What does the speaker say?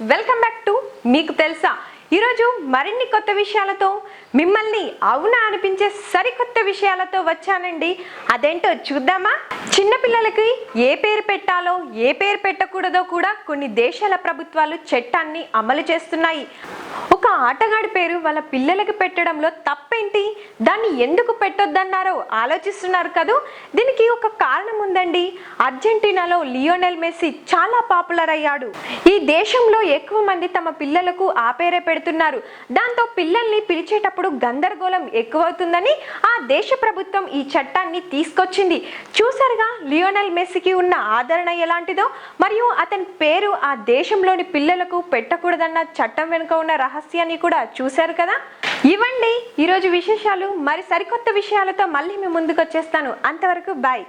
Welcome back to మీకు తెలుసా? ఈరోజు మరిన్ని కొత్త విషయాలతో మిమ్మల్ని అవునా అనిపించే సరికొత్త విషయాలతో వచ్చానండి. అదేంటో చూద్దామా? చిన్నపిల్లలకి ఏ పేరు పెట్టాలో ఏ పేరు పెట్టకూడదో కూడా కొన్ని దేశాల ప్రభుత్వాలు చట్టాన్ని అమలు చేస్తున్నాయి. ఒక ఆటగాడి పేరు వాళ్ళ పిల్లలకి పెట్టడంలో తప్పేంటి? దాన్ని ఎందుకు పెట్టొద్దన్నారో ఆలోచిస్తున్నారు కదూ? దీనికి ఒక కారణం ఉందండి. అర్జెంటీనాలో లియోనెల్ మెస్సీ చాలా పాపులర్ అయ్యాడు. ఈ దేశంలో ఎక్కువ మంది తమ పిల్లలకు ఆ పేరే పెడుతున్నారు. దాంతో పిల్లల్ని పిలిచేటప్పుడు గందరగోళం ఎక్కువవుతుందని ఆ దేశ ప్రభుత్వం ఈ చట్టాన్ని తీసుకొచ్చింది. చూసారుగా లియోనెల్ మెస్సీకి ఉన్న ఆదరణ ఎలాంటిదో? మరియు అతని పేరు ఆ దేశంలోని పిల్లలకు పెట్టకూడదన్న చట్టం వెనుక ఉన్న రహస్యాన్ని కూడా చూశారు కదా? ఇవ్వండి. ఈరోజు విశేషాలు మరి సరికొత్త విషయాలతో మళ్ళీ మీ ముందుకు వచ్చేస్తాను అంతవరకు బాయ్.